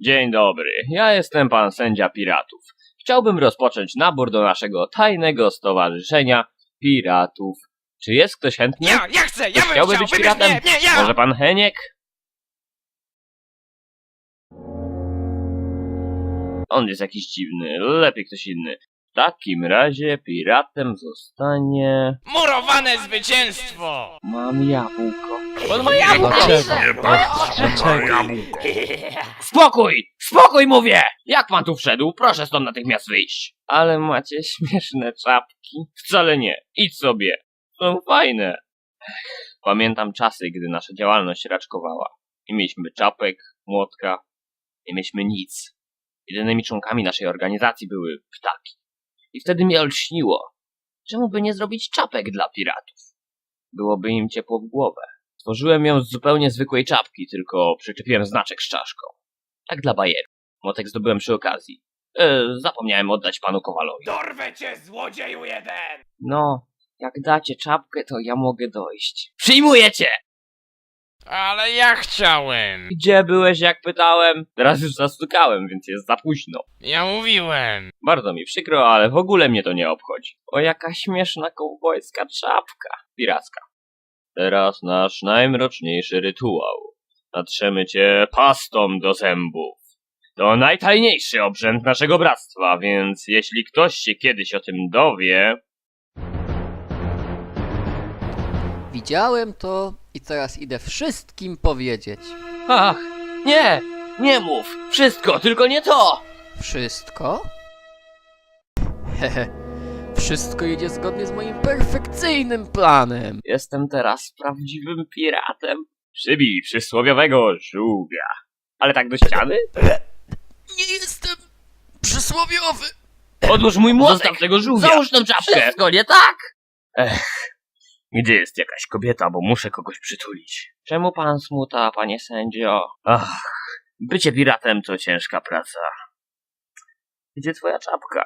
Dzień dobry, ja jestem pan sędzia piratów. Chciałbym rozpocząć nabór do naszego tajnego stowarzyszenia piratów. Czy jest ktoś chętny? Ja, ja chcę, ja bym chciałby chciał, być wybierz piratem? mnie, nie, ja! Może pan Heniek? On jest jakiś dziwny, lepiej ktoś inny. W takim razie piratem zostanie... Murowane zwycięstwo! Mam jabłko. On ma jabłko! Dlaczego? Dlaczego? Spokój! Spokój mówię! Jak pan tu wszedł? Proszę stąd natychmiast wyjść. Ale macie śmieszne czapki. Wcale nie. Idź sobie. Są fajne. Pamiętam czasy, gdy nasza działalność raczkowała. Nie mieliśmy czapek, młotka. Nie mieliśmy nic. Jedynymi członkami naszej organizacji były ptaki. I wtedy mnie olśniło. Czemu by nie zrobić czapek dla piratów? Byłoby im ciepło w głowę. Stworzyłem ją z zupełnie zwykłej czapki, tylko przyczepiłem znaczek z czaszką. Tak dla bajeru. Motek zdobyłem przy okazji. E, zapomniałem oddać panu Kowalowi. Dorwę cię, złodzieju jeden! No, jak dacie czapkę, to ja mogę dojść. Przyjmujecie! Ale ja chciałem! Gdzie byłeś, jak pytałem? Teraz już zastukałem, więc jest za późno. Ja mówiłem! Bardzo mi przykro, ale w ogóle mnie to nie obchodzi. O, jaka śmieszna kowbojska czapka. Piracka. Teraz nasz najmroczniejszy rytuał. Natrzemy cię pastą do zębów. To najtajniejszy obrzęd naszego bractwa, więc jeśli ktoś się kiedyś o tym dowie... Widziałem to i teraz idę wszystkim powiedzieć. Ach, nie! Nie mów! Wszystko, tylko nie to! Wszystko? Hehe. Wszystko idzie zgodnie z moim perfekcyjnym planem. Jestem teraz prawdziwym piratem. Przybij przysłowiowego żółwia. Ale tak do ściany? Nie jestem przysłowiowy. Odłóż mój młotek! Zostaw tego żółwia. Załóż tę czapkę! Wszystko nie tak! Ech, gdzie jest jakaś kobieta, bo muszę kogoś przytulić. Czemu pan smuta, panie sędzio? Ach, bycie piratem to ciężka praca. Gdzie twoja czapka?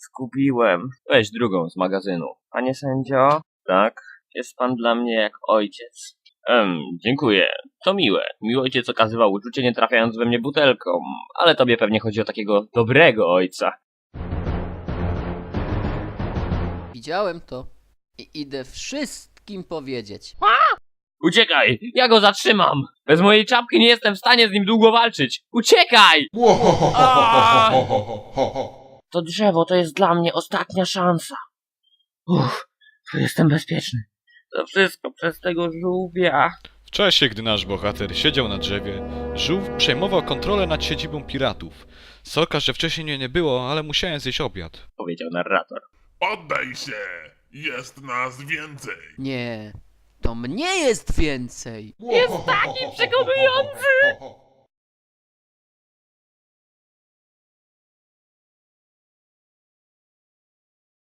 Zgubiłem. Weź drugą z magazynu. Panie sędzio? Tak, jest pan dla mnie jak ojciec. Em, dziękuję. To miłe. Miły ojciec okazywał uczucie nie trafiając we mnie butelką, ale tobie pewnie chodzi o takiego dobrego ojca. Widziałem to i idę wszystkim powiedzieć. Uciekaj! Ja go zatrzymam! Bez mojej czapki nie jestem w stanie z nim długo walczyć! Uciekaj! To drzewo to jest dla mnie ostatnia szansa. Uff, tu jestem bezpieczny. To wszystko przez tego żółwia. W czasie, gdy nasz bohater siedział na drzewie, żółw przejmował kontrolę nad siedzibą piratów. Sorka, że wcześniej mnie nie było, ale musiałem zjeść obiad. Powiedział narrator. Poddaj się! Jest nas więcej! Nie, to mnie jest więcej. Jest taki przekonujący!